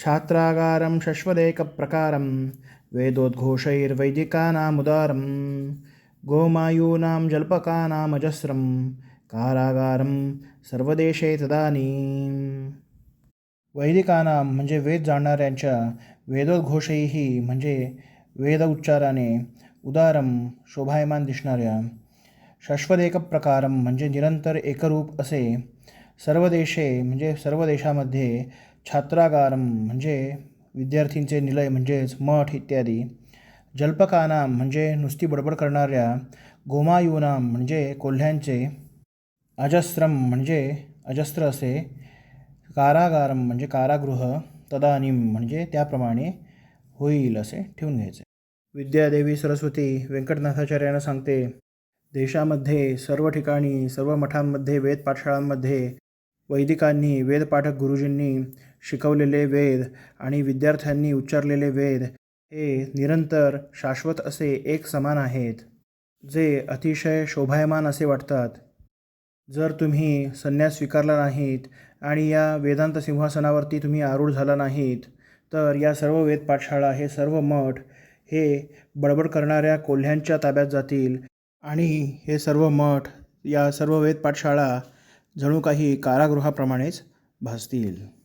छात्रागारं शश्वदेकप्रकारं वेदोद्घोषैर्वैदिकानामुदारं गोमायूनां जल्पकानामजस्रं कारागारं सर्वदेशे तदानीं वैदिकानां म्हणजे वेद जाणणाऱ्यांच्या वेदोद्घोषैही म्हणजे वेद उच्चाराने उदारम शोभायमान दिसणाऱ्या शाश्वतेक प्रकारम म्हणजे निरंतर एकरूप असे सर्व देशे म्हणजे सर्व देशामध्ये छात्रागारम म्हणजे विद्यार्थींचे निलय म्हणजेच मठ इत्यादी. जल्पकानाम म्हणजे नुसती बडबड करणाऱ्या गोमायूनाम म्हणजे कोल्ह्यांचे. अजस्रम म्हणजे अजस्त्र असे. कारागारम म्हणजे कारागृह. तदानीम म्हणजे त्याप्रमाणे होईल असे ठेवून घ्यायचे. विद्यादेवी सरस्वती व्यंकटनाथाचार्यानं सांगते देशामध्ये सर्व ठिकाणी सर्व मठांमध्ये वेद पाठशाळांमध्ये वैदिकांनी वेदपाठक गुरुजींनी शिकवलेले वेद आणि विद्यार्थ्यांनी उच्चारलेले वेद हे निरंतर शाश्वत असे एक समान आहेत जे अतिशय शोभायमान असे वाटतात. जर तुम्ही संन्यास स्वीकारला नाहीत आणि या वेदांत सिंहासनावरती तुम्ही आरूढ झाला नाहीत तर या सर्व वेद पाठशाळा हे सर्व मठ हे बडबड करणाऱ्या कोल्ह्यांच्या ताब्यात जातील आणि हे सर्व मठ या सर्व वेद पाठशाळा जणू काही कारागृहाप्रमाणेच भासतील.